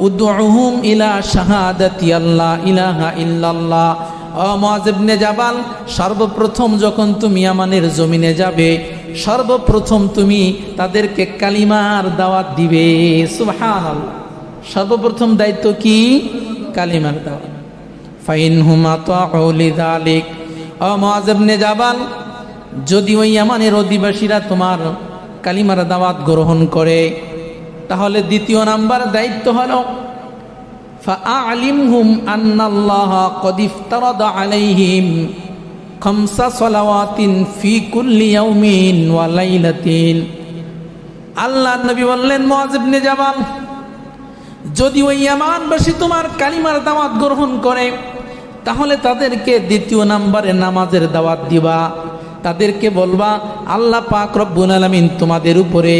উদ্দুহুম ইলা শাহাদাতি আল্লাহ ইলাহা ইল্লাল্লাহ। ইবনে জাবাল, সর্বপ্রথম যখন তুমি আমানের জমিনে যাবে, সর্বপ্রথম তুমি তাদেরকে কালিমার দাওয়াত দিবে। সুবহানাল্লাহ। সর্বপ্রথম দায়িত্ব কি? কালিমার দাওয়াত। লিযালিক। ও মুআজ ইবনে জাবাল, যদি ওই আমানের অধিবাসীরা তোমার কালিমার দাওয়াত গ্রহণ করে তাহলে দ্বিতীয় নাম্বার দায়িত্ব হলো فأعلمهم أن الله قد افترض عليهم خمس صلوات في كل يوم وليلة আল্লাহ নবী বললেন মহাজিবনে জাবাল যদি ওই ইয়ামানবাসী তোমার কালিমার দাওয়াত গ্রহণ করে তাহলে তাদেরকে দ্বিতীয় নাম্বারে নামাজের দাওয়াত দিবা তাদেরকে বলবা আল্লাহ পাক রব্বুল আলামিন তোমাদের উপরে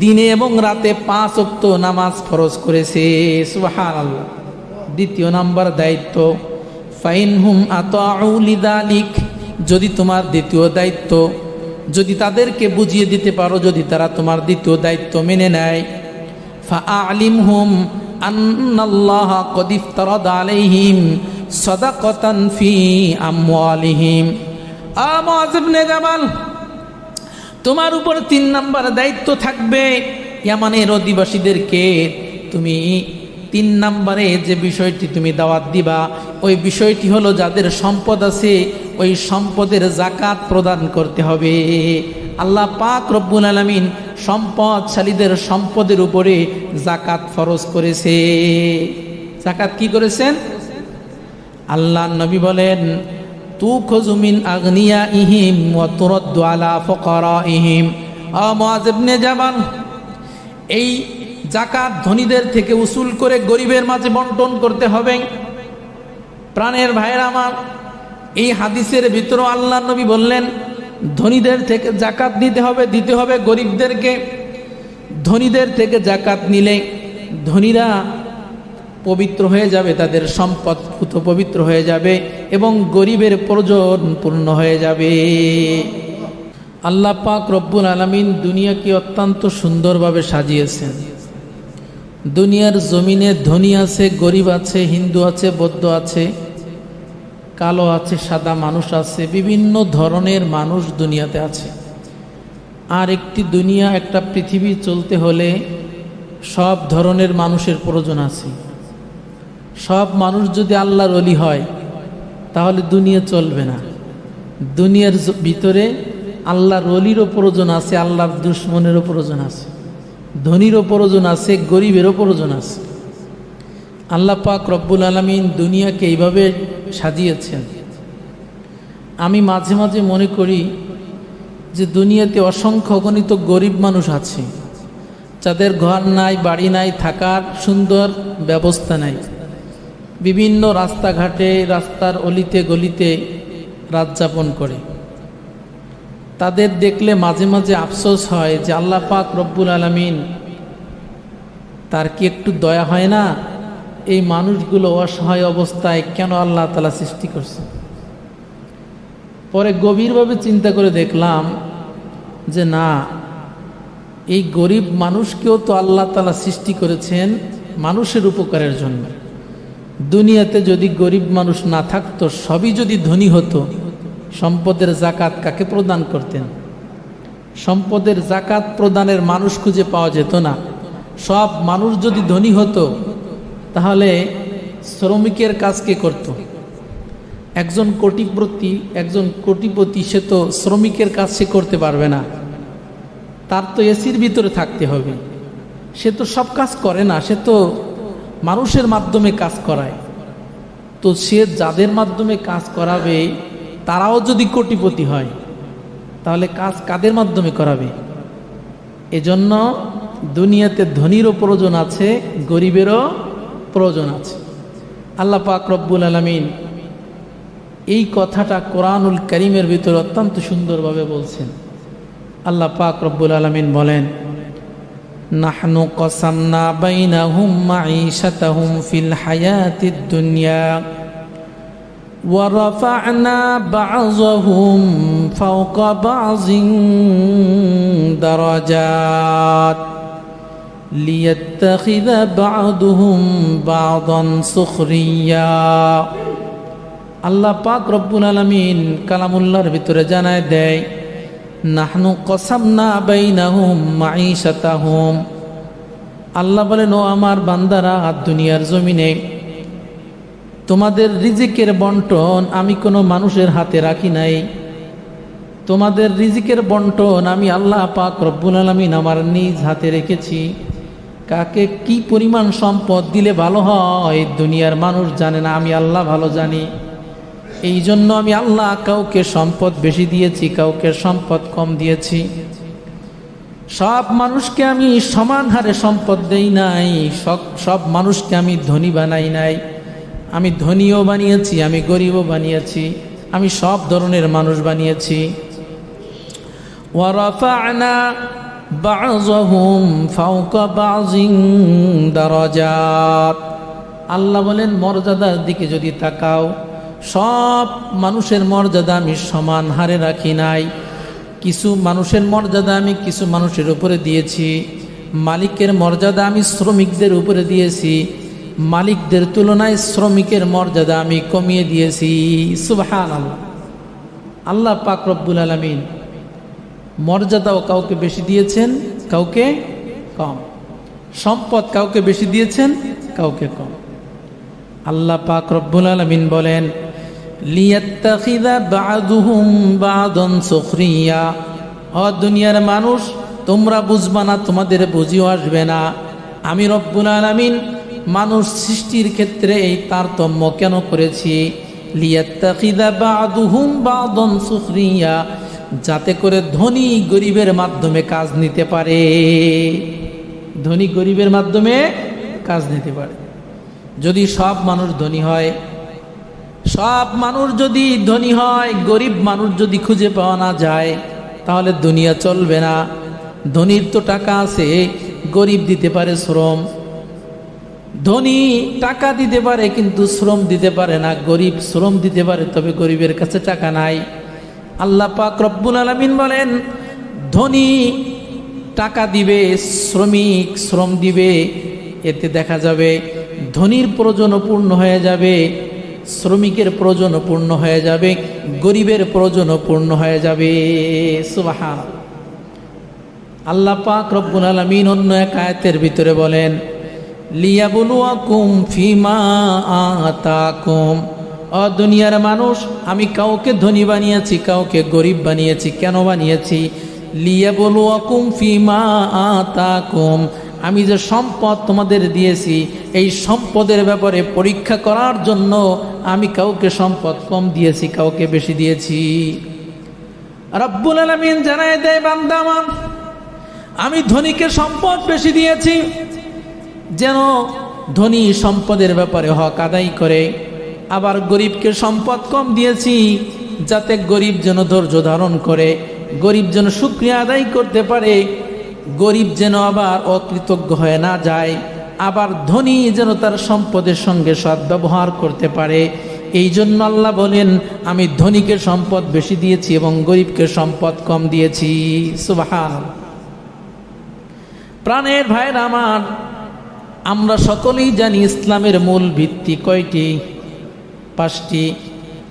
দিনে এবং রাতে পাঁচ অক্ত নামাজ ফরজ করেছে। সুবাহান আল্লাহ দ্বিতীয় নাম্বার দায়িত্ব ফাইন হুম আতাউলিদালিক যদি তোমার দ্বিতীয় দায়িত্ব, যদি তাদেরকে বুঝিয়ে দিতে পারো, যদি তারা তোমার দ্বিতীয় দায়িত্ব মেনে নেয়। ফাআলিম হুম আন্নাল্লাহ কদ ইফতারাদ আলাইহিম সাদাকাতান ফি আমওয়ালিহিম। জামাল তোমার উপর তিন নাম্বার দায়িত্ব থাকবে। ইয়ামানের অধিবাসীদেরকে তুমি তিন নাম্বারে যে বিষয়টি তুমি দাওয়াত দিবা, ওই বিষয়টি হলো যাদের সম্পদ আছে, ওই সম্পদের জাকাত প্রদান করতে হবে। আল্লাহ পাক রব্বুল আলমিন সম্পদশালীদের সম্পদের উপরে জাকাত ফরজ করেছে। জাকাত কি করেছেন? আল্লাহ নবী বলেন তু খজুমিন আগনিয়া ইহিম ও তুরদ্দু আলা ফকরা ইহিম জাবান এই জাকাত ধনীদের থেকে উসুল করে গরিবের মাঝে বন্টন করতে হবে। প্রাণের ভাইয়ের আমার, এই হাদিসের ভিতরে আল্লাহ নবী বললেন, ধনীদের থেকে জাকাত দিতে হবে দিতে হবে গরিবদেরকে। ধনীদের থেকে জাকাত নিলে ধনীরা পবিত্র হয়ে যাবে, তাদের সম্পদ পুত পবিত্র হয়ে যাবে এবং গরিবের প্রয়োজন পূর্ণ হয়ে যাবে। আল্লাহ পাক রব্বুল আলমিন দুনিয়াকে অত্যন্ত সুন্দরভাবে সাজিয়েছেন। দুনিয়ার জমিনে ধনী আছে, গরিব আছে, হিন্দু আছে, বৌদ্ধ আছে, কালো আছে, সাদা মানুষ আছে, বিভিন্ন ধরনের মানুষ দুনিয়াতে আছে। আর একটি দুনিয়া, একটা পৃথিবী চলতে হলে সব ধরনের মানুষের প্রয়োজন আছে। সব মানুষ যদি আল্লাহর অলি হয়, তাহলে দুনিয়া চলবে না। দুনিয়ার ভিতরে আল্লাহর অলিরও প্রয়োজন আছে, আল্লাহর দুশ্মনেরও প্রয়োজন আছে। ধনীরও প্রয়োজন আছে, গরিবেরও প্রয়োজন আছে। আল্লাহ পাক রব্বুল আলমিন দুনিয়াকে এইভাবে সাজিয়েছেন। আমি মাঝে মাঝে মনে করি যে দুনিয়াতে অসংখ্য গণিত গরিব মানুষ আছে, যাদের ঘর নাই, বাড়ি নাই, থাকার সুন্দর ব্যবস্থা নাই। বিভিন্ন রাস্তাঘাটে, রাস্তার অলিতে গলিতে রাত যাপন করে। তাদের দেখলে মাঝে মাঝে আফসোস হয় যে আল্লাহ পাক রব্বুল আলমিন তার কি একটু দয়া হয় না? এই মানুষগুলো অসহায় অবস্থায় কেন আল্লাহ তালা সৃষ্টি করছে? পরে গভীরভাবে চিন্তা করে দেখলাম যে না, এই গরিব মানুষকেও তো আল্লাহ তালা সৃষ্টি করেছেন মানুষের উপকারের জন্য। দুনিয়াতে যদি গরিব মানুষ না থাকতো, সবই যদি ধনী হতো, সম্পদের জাকাত কাকে প্রদান করতেন? সম্পদের জাকাত প্রদানের মানুষ খুঁজে পাওয়া যেত না। সব মানুষ যদি ধনী হতো, তাহলে শ্রমিকের কাজ কে করত? একজন কোটিপতি একজন কোটিপতি সে তো শ্রমিকের কাজ সে করতে পারবে না। তার তো এসির ভিতরে থাকতে হবে। সে তো সব কাজ করে না, সে তো মানুষের মাধ্যমে কাজ করায়। তো সে যাদের মাধ্যমে কাজ করাবে, তারাও যদি কোটিপতি হয়, তাহলে কাজ কাদের মাধ্যমে করাবে? এজন্য দুনিয়াতে ধনীরও প্রয়োজন আছে, গরিবেরও প্রয়োজন আছে। আল্লাহ পাক রব্বুল আলমিন এই কথাটা কোরআনুল করিমের ভিতরে অত্যন্ত সুন্দরভাবে বলছেন। আল্লাহ পাক রব্বুল আলমিন বলেন নাহনু কসামনা বাইনাহুম মাঈশাতাহুম ফিল হায়াতিদ দুনিয়া ورفعنا بعضهم فوق بعض درجات ليتخذ بعضهم بعضا سخريا আল্লাহ পাক রব্বুল আলমিন কালামুল্লাহর ভিতরে জানায় দেয় নাহনু কসামনা বাইনাহুম মাইশাতাহুম আল্লাহ বলেন, ও আমার বান্দারা, আর দুনিয়ার জমিনে তোমাদের রিজিকের বন্টন আমি কোনো মানুষের হাতে রাখি নাই। তোমাদের রিজিকের বন্টন আমি আল্লাহ পাক রব্বুল আলমিন আমার নিজ হাতে রেখেছি। কাকে কি পরিমাণ সম্পদ দিলে ভালো হয়, দুনিয়ার মানুষ জানে না, আমি আল্লাহ ভালো জানি। এই জন্য আমি আল্লাহ কাউকে সম্পদ বেশি দিয়েছি, কাউকে সম্পদ কম দিয়েছি। সব মানুষকে আমি সমান হারে সম্পদ দেই নাই, সব সব মানুষকে আমি ধনী বানাই নাই। আমি ধনীও বানিয়েছি, আমি গরিবও বানিয়েছি, আমি সব ধরনের মানুষ বানিয়েছি। বা'যিন দারাজাত। আল্লাহ বলেন, মর্যাদার দিকে যদি তাকাও সব মানুষের মর্যাদা আমি সমান হারে রাখি নাই। কিছু মানুষের মর্যাদা আমি কিছু মানুষের উপরে দিয়েছি। মালিকের মর্যাদা আমি শ্রমিকদের উপরে দিয়েছি। মালিকদের তুলনায় শ্রমিকের মর্যাদা আমি কমিয়ে দিয়েছি। সুবহান আল্লাহ আল্লাহ পাক রব্বুল আলমিন মর্যাদাও কাউকে বেশি দিয়েছেন, কাউকে কম। সম্পদ কাউকে বেশি দিয়েছেন, কাউকে কম। আল্লাহ পাক রব্বুল আলমিন বলেন ও দুনিয়ার মানুষ, তোমরা বুঝবা না, তোমাদের বুঝিও আসবে না। আমি রব্বুল আলমিন মানুষ সৃষ্টির ক্ষেত্রে এই তারতম্য কেন করেছি? যাতে করে ধনী গরিবের মাধ্যমে কাজ নিতে পারে। ধনী গরিবের মাধ্যমে কাজ নিতে পারে। যদি সব মানুষ ধনী হয় সব মানুষ যদি ধনী হয়, গরিব মানুষ যদি খুঁজে পাওয়া না যায়, তাহলে দুনিয়া চলবে না। ধনীর তো টাকা আছে, গরিব দিতে পারে শ্রম। ধনী টাকা দিতে পারে, কিন্তু শ্রম দিতে পারে না। গরিব শ্রম দিতে পারে, তবে গরিবের কাছে টাকা নাই। আল্লাহ পাক রব্বুল আলমিন বলেন, ধনী টাকা দিবে, শ্রমিক শ্রম দিবে, এতে দেখা যাবে ধনীর প্রয়োজন পূর্ণ হয়ে যাবে। শ্রমিকের প্রয়োজন পূর্ণ হয়ে যাবে, গরিবের প্রয়োজন পূর্ণ হয়ে যাবে। সুবাহা আল্লাহ পাক রব্বুল আলমিন অন্য এক আয়তের ভিতরে বলেন, লিয়াবুলুয়াকুম ফিমা আতাকুম। অ দুনিয়ার মানুষ, আমি কাউকে ধনী বানিয়েছি, কাউকে গরিব বানিয়েছি, কেন বানিয়েছি? লিয়াবুলুয়াকুম ফিমা আতাকুম। আমি যে সম্পদ তোমাদের দিয়েছি, এই সম্পদের ব্যাপারে পরীক্ষা করার জন্য আমি কাউকে সম্পদ কম দিয়েছি, কাউকে বেশি দিয়েছি। রব্বুল আলমিন জানায় দেয় বান্দামান আমি ধনীকে সম্পদ বেশি দিয়েছি, যেন ধনী সম্পদের ব্যাপারে হক আদায় করে। আবার গরিবকে সম্পদ কম দিয়েছি, যাতে গরিব যেন ধৈর্য ধারণ করে, গরিব যেন শুক্রিয়া আদায় করতে পারে গরিব যেন আবার অকৃতজ্ঞ হয়ে না যায়, আবার ধনী যেন তার সম্পদের সঙ্গে সদ্ব্যবহার করতে পারে। এই জন্য আল্লাহ বলেন, আমি ধনীকে সম্পদ বেশি দিয়েছি এবং গরিবকে সম্পদ কম দিয়েছি। সুবাহান প্রাণের ভাইয়ের আমার, আমরা সকলেই জানি ইসলামের মূল ভিত্তি কয়টি, পাঁচটি।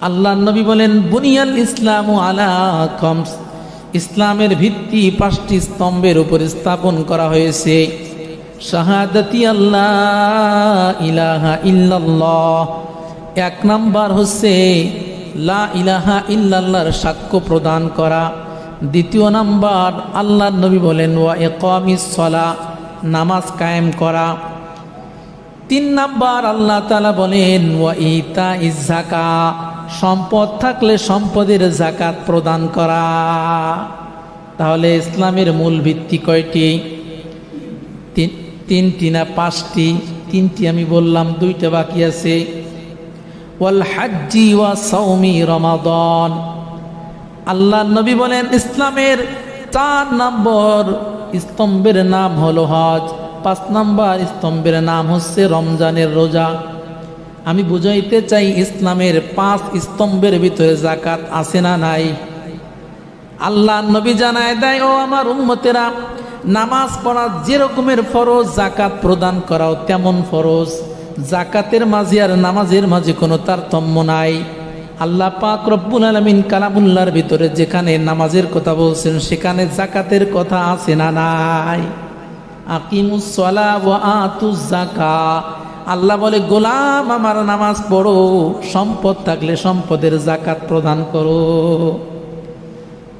আল্লাহ নবী বলেন, বুনিয়াল ইসলাম আলা কমস। ইসলামের ভিত্তি পাঁচটি স্তম্ভের উপর স্থাপন করা হয়েছে। শাহাদাতি আল্লাহ ইলাহা ইল্লাল্লাহ। এক নাম্বার হচ্ছে লা ইলাহা ইল্লাল্লাহর সাক্ষ্য প্রদান করা। দ্বিতীয় নাম্বার আল্লাহ নবী বলেন, ওয়া একামিস সলা নামাজ কায়েম করা। তিন নাম্বার আল্লাহ তালা বলেন, ওয়া ইতা ইজাকা সম্পদ থাকলে সম্পদের জাকাত প্রদান করা। তাহলে ইসলামের মূল ভিত্তি কয়টি? তিনটি না পাঁচটি? তিনটি আমি বললাম, দুইটা বাকি আছে। ওয়াল হাজ্জি ওয়া সৌমি রমাদন। আল্লাহ নবী বলেন, ইসলামের চার নম্বর স্তম্ভের নাম হলো হজ, পাঁচ নম্বর স্তম্ভের নাম হচ্ছে রমজানের রোজা। আমি বুঝাইতে চাই ইসলামের পাঁচ স্তম্ভের ভিতরে জাকাত আছে না নাই। আল্লাহ নবী জানায় দেয়, ও আমার উম্মতেরা, নামাজ পড়া যেরকমের ফরজ জাকাত প্রদান করাও তেমন ফরজ। জাকাতের মাঝে আর নামাজের মাঝে কোনো তারতম্য নাই। আল্লাহ পাক রব্বুল আলমিন কালামুল্লার ভিতরে যেখানে নামাজের কথা বলছেন, সেখানে জাকাতের কথা আছে না নাই। আকিমুসলা ও আতু জাকা আল্লাহ বলে, গোলাম আমার নামাজ পড়ো, সম্পদ থাকলে সম্পদের জাকাত প্রদান করো।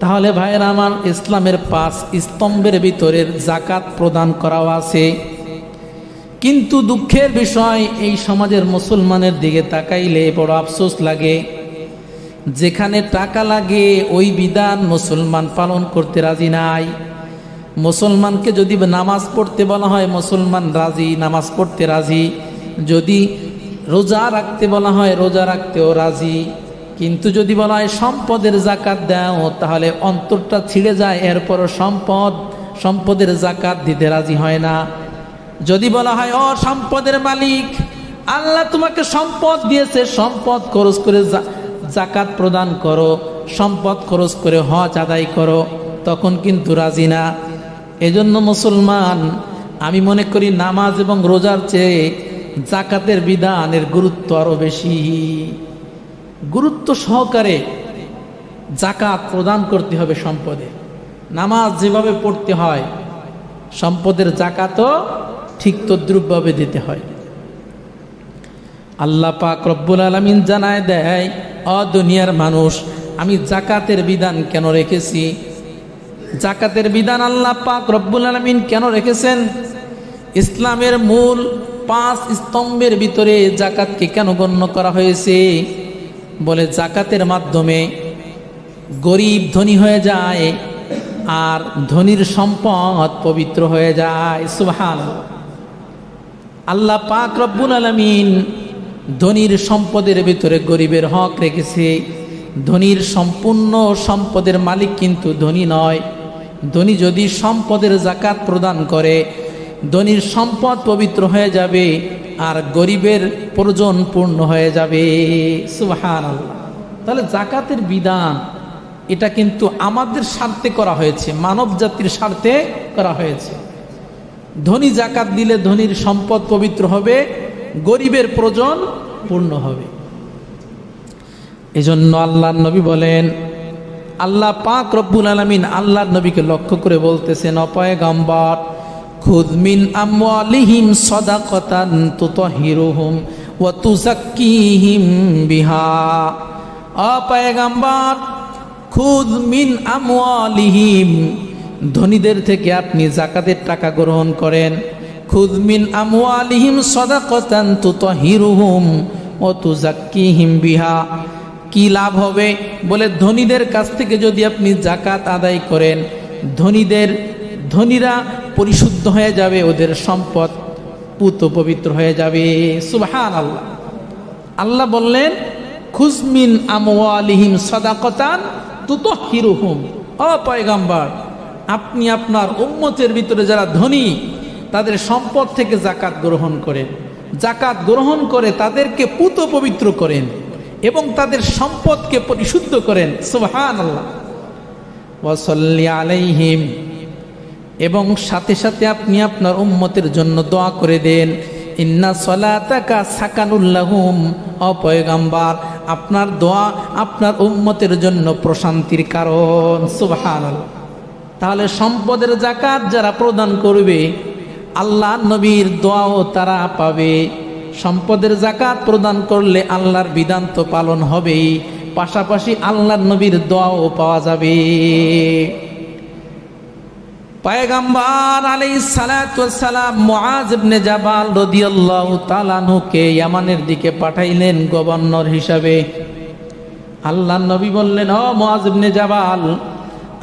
তাহলে ভাইয়ের আমার ইসলামের পাঁচ স্তম্ভের ভিতরের জাকাত প্রদান করাও আছে। কিন্তু দুঃখের বিষয়, এই সমাজের মুসলমানের দিকে তাকাইলে বড় আফসোস লাগে। যেখানে টাকা লাগে, ওই বিধান মুসলমান পালন করতে রাজি নাই। মুসলমানকে যদি নামাজ পড়তে বলা হয়, মুসলমান রাজি, নামাজ পড়তে রাজি। যদি রোজা রাখতে বলা হয়, রোজা রাখতেও রাজি। কিন্তু যদি বলা হয় সম্পদের জাকাত দাও, তাহলে অন্তরটা ছিঁড়ে যায়, এরপরও সম্পদ, সম্পদের জাকাত দিতে রাজি হয় না। যদি বলা হয়, ও সম্পদের মালিক, আল্লাহ তোমাকে সম্পদ দিয়েছে, সম্পদ খরচ করে জাকাত প্রদান করো, সম্পদ খরচ করে হজ আদায় করো, তখন কিন্তু রাজি না। এজন্য মুসলমান, আমি মনে করি নামাজ এবং রোজার চেয়ে জাকাতের বিধানের গুরুত্ব আরও বেশি। গুরুত্ব সহকারে জাকাত প্রদান করতে হবে সম্পদে। নামাজ যেভাবে পড়তে হয়, সম্পদের জাকাতও ঠিক তদ্রুপভাবে দিতে হয়। আল্লাহ পাক রব্বুল আলমিন জানায় দেয়, অ দুনিয়ার মানুষ, আমি জাকাতের বিধান কেন রেখেছি? জাকাতের বিধান আল্লাহ পাক রব্বুল আলমিন কেন রেখেছেন? ইসলামের মূল পাঁচ স্তম্ভের ভিতরে জাকাতকে কেন গণ্য করা হয়েছে? বলে জাকাতের মাধ্যমে গরিব ধনী হয়ে যায় আর ধনীর সম্পদ পবিত্র হয়ে যায়। সুবহান আল্লাহ পাক রব্বুল আলমিন ধনীর সম্পদের ভিতরে গরিবের হক রেখেছে। ধনীর সম্পূর্ণ সম্পদের মালিক কিন্তু ধনী নয়। ধনী যদি সম্পদের জাকাত প্রদান করে ধনীর সম্পদ পবিত্র হয়ে যাবে আর গরিবের প্রয়োজন পূর্ণ হয়ে যাবে। আল্লাহ তাহলে জাকাতের বিধান, এটা কিন্তু আমাদের স্বার্থে করা হয়েছে, মানব জাতির স্বার্থে করা হয়েছে। ধনী জাকাত দিলে ধনীর সম্পদ পবিত্র হবে, গরিবের প্রয়োজন পূর্ণ হবে। এজন্য আল্লাহর নবী বলেন, আল্লাহ পাক রব্বুল আলমিন আল্লাহর নবীকে লক্ষ্য করে বলতেছেন অপয়গম্বর খুদ মিন আমওয়ালিহিম সদাকতান তুতহিরুহুম ওয়া তুজাক্কিহিম বিহা। অপয়গম্বর খুদ মিন আমওয়ালিহিম, ধনীদের থেকে আপনি জাকাতের টাকা গ্রহণ করেন। খুদমিন খুদ মিন আমওয়ালিহিম সদাকতান তুতহিরুহুম ও তুজাক্কিহিম বিহা। কি লাভ হবে? বলে ধনীদের কাছ থেকে যদি আপনি জাকাত আদায় করেন, ধনীদের ধনীরা পরিশুদ্ধ হয়ে যাবে, ওদের সম্পদ পুত পবিত্র হয়ে যাবে। সুবহান আল্লাহ আল্লাহ বললেন খুজমিন আমওয়ালিহিম সদাকতান তুতহিরুহুম। ও পয়গাম্বার, আপনি আপনার উম্মতের ভিতরে যারা ধনী, তাদের সম্পদ থেকে জাকাত গ্রহণ করেন। জাকাত গ্রহণ করে তাদেরকে পুত পবিত্র করেন এবং তাদের সম্পদকে পরিশুদ্ধ করেন। সুবহান আল্লাহ ওয়াসাল্লি আলাইহিম এবং সাথে সাথে আপনি আপনার উম্মতের জন্য দোয়া করে দেন। ইন্না সলাতাকা সাকানুল্লাহুম অপয়গাম্বার আপনার দোয়া আপনার উম্মতের জন্য প্রশান্তির কারণ। সুবহানাল্লাহ। তাহলে সম্পদের জাকাত যারা প্রদান করবে, আল্লাহ নবীর দোয়াও তারা পাবে। সম্পদের জাকাত প্রদান করলে আল্লাহর বিধান তো পালন হবেই, পাশাপাশি আল্লাহর নবীর দোয়াও পাওয়া যাবে। পায়গাম্বার আলাই সালাম মুআজ ইবনে জাবাল রাদিয়াল্লাহু তাআলা ইয়ামানের দিকে পাঠাইলেন গভর্নর হিসাবে। আল্লাহ নবী বললেন, ও মুআজ ইবনে জাবাল,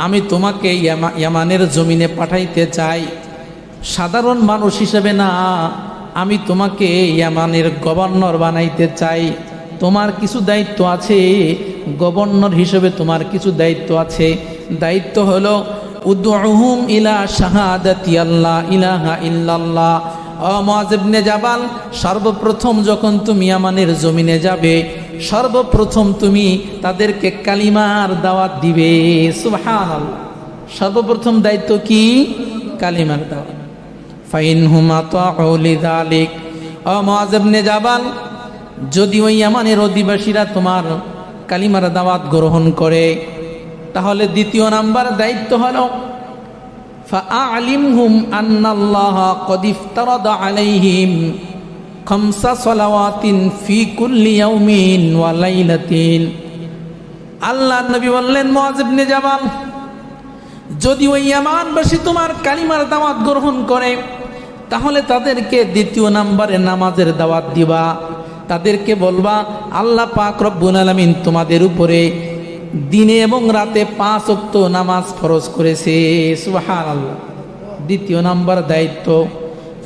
আমি তোমাকে ইয়ামানের জমিনে পাঠাইতে চাই। সাধারণ মানুষ হিসেবে না, আমি তোমাকে ইয়ামানের গভর্নর বানাইতে চাই। তোমার কিছু দায়িত্ব আছে, গভর্নর হিসেবে তোমার কিছু দায়িত্ব আছে। দায়িত্ব হলো উদ্দুহুম ইলা শাহাদাতি আল্লাহ ইলাহা ইল্লাল্লাহ। ইবনে জাবাল, সর্বপ্রথম যখন তুমি ইয়ামানের জমিনে যাবে, সর্বপ্রথম তুমি তাদেরকে কালিমার দাওয়াত দিবে। সুবহানাল্লাহ। সর্বপ্রথম দায়িত্ব কি? কালিমার দাওয়াত। ফাইন হুমা তালিক ও মহাজেবনে জাবাল, যদি ওই ইয়ামানের অধিবাসীরা তোমার কালিমার দাওয়াত গ্রহণ করে তাহলে দ্বিতীয় নাম্বার দায়িত্ব হলো فأعلمهم أن الله قد افترض عليهم خمس صلوات في كل يوم وليلة আল্লাহ নবী বললেন মহাজিবনে জাবাল যদি ওই ইয়ামানবাসী তোমার কালিমার দাওয়াত গ্রহণ করে তাহলে তাদেরকে দ্বিতীয় নাম্বারে নামাজের দাওয়াত দিবা তাদেরকে বলবা আল্লাহ পাক রব্বুল আলামিন তোমাদের উপরে দিনে এবং রাতে পাঁচ অক্ত নামাজ ফরজ করেছে সুবাহান আল্লাহ দ্বিতীয় নাম্বার দায়িত্ব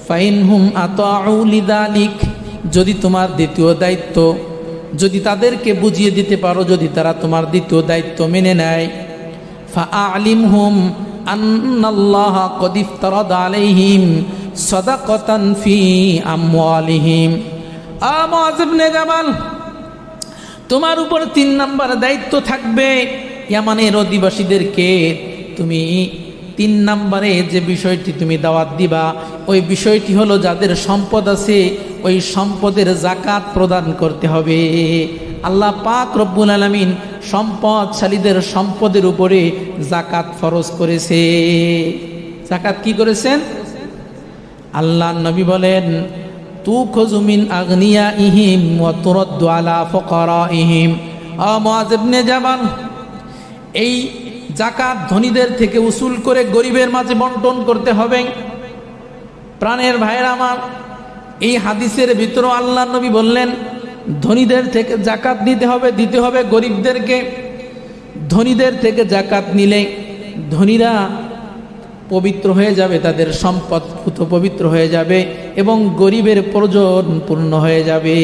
ফাইন হুম আলিক যদি তোমার দ্বিতীয় দায়িত্ব, যদি তাদেরকে বুঝিয়ে দিতে পারো, যদি তারা তোমার দ্বিতীয় দায়িত্ব মেনে নেয়। ফাআলিম হুম আন্নাল্লাহ কদ ইফতারাদ আলাইহিম সাদাকাতান ফি আমওয়ালিহিম। আ মুআজ ইবনে জামাল তোমার উপর তিন নাম্বার দায়িত্ব থাকবে। ইয়ামানের অধিবাসীদেরকে তুমি তিন নাম্বারে যে বিষয়টি তুমি দাওয়াত দিবা, ওই বিষয়টি হলো যাদের সম্পদ আছে, ওই সম্পদের জাকাত প্রদান করতে হবে। আল্লাহ পাক রব্বুল আলমিন সম্পদশালীদের সম্পদের উপরে জাকাত ফরজ করেছে। জাকাত কি করেছেন? আল্লাহ নবী বলেন তু খজুমিন আগ্নিয়া ইহিম ওয়াতুরদ্দু আলা ফকরা ইহিম আমাজেবনে জাবান এই জাকাত ধনীদের থেকে উসুল করে গরিবের মাঝে বন্টন করতে হবে। প্রাণের ভাইয়ের আমার, এই হাদিসের ভিতরে আল্লাহ নবী বললেন, ধনীদের থেকে জাকাত নিতে হবে, দিতে হবে গরিবদেরকে। ধনীদের থেকে জাকাত নিলে ধনীরা পবিত্র হয়ে যাবে, তাদের সম্পদ পবিত্র হয়ে যাবে। এবং গরিবের প্রয়োজন পূর্ণ হয়ে যাবে।